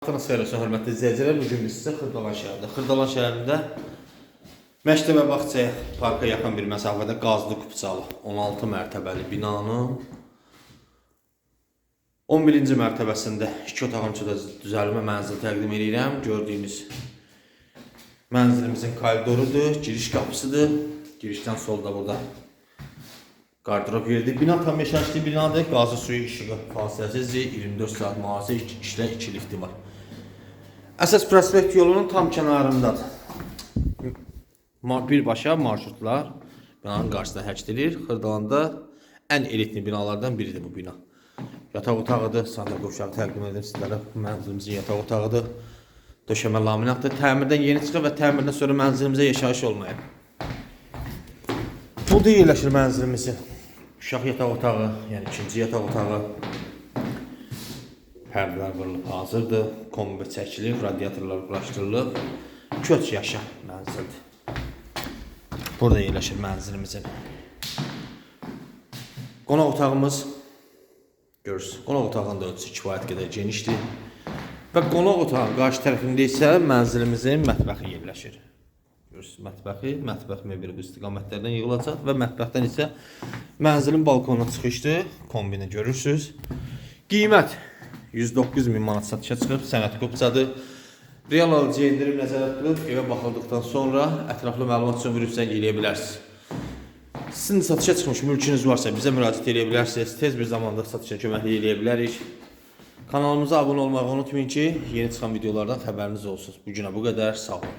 Vaxtınız xeyir olsun, hörmətli izləyicilər. Bu gün biz sizə Xırdalan şəhərində, Xırdalan şəhərində Məktəbə bağçaya parka yaxın bir məsafədə qazlı kupçalı 16 mərtəbəli binanın 11-ci mərtəbəsində 2 otağın içində düzəlmə mənzil təqdim edirəm. Gördüyünüz mənzilimizin koridorudur, giriş qapısıdır. Girişdən solda burada Qardırop yeridir. Bina tam yaşayışlı binadır. Qazı suyu işığı fasiləsiz 24 saat mühafizə iç- işlə 2 lifti var. Əsas prospekt yolunun tam kənarındadır. Birbaşa marşrutlar binanın qarşısına həkdilir. Xırdalanda ən elitli binalardan biridir bu bina. Yataq otağıdır. Sandalye uşağı təqdim edim sizlərə. Bu Mənzilimizin yataq otağıdır. Döşəmə laminatdır. Təmirdən yeni çıxıb və təmirdən sonra mənzilimizə yaşayış olmayıb. Burada yerləşir mənzilimizin. Uşaq yataq otağı, yəni ikinci yataq otağı. Pərdələr vurulub hazırdır. Kombi çəkilib, radiatorlar quraşdırılıb. Köç yaşa mənzildir. Burada yerləşir mənzilimizin. Qonaq otağımız görürsünüz. Qonaq otağının da ölçüsü kifayət qədər genişdir. Və qonaq otağının qarşı tərəfində isə mənzilimizin mətbəxi yerləşir. Görürsünüz mətbəxi, mətbəx mebeli bu istiqamətlərdən yığılacaq və mətbəxdən isə mənzilin balkonuna çıxışdır. Kombini görürsünüz. Qiymət 109 min manat satışa çıxıb, sənəd kupçadır. Real alıcı endirim nəzərdə tutulub, evə baxıldıqdan sonra ətraflı məlumat üçün vurub zəng eləyə bilərsiniz. Sizin satışa çıxmış mülkünüz varsa bizə müraciət edə bilərsiniz. Tez bir zamanda satışa köməklik eləyə bilərik. Kanalımıza abunə olmağı unutmayın ki, yeni çıxan videolardan xəbəriniz olsun. Bu günə bu qədər. Sağ olun.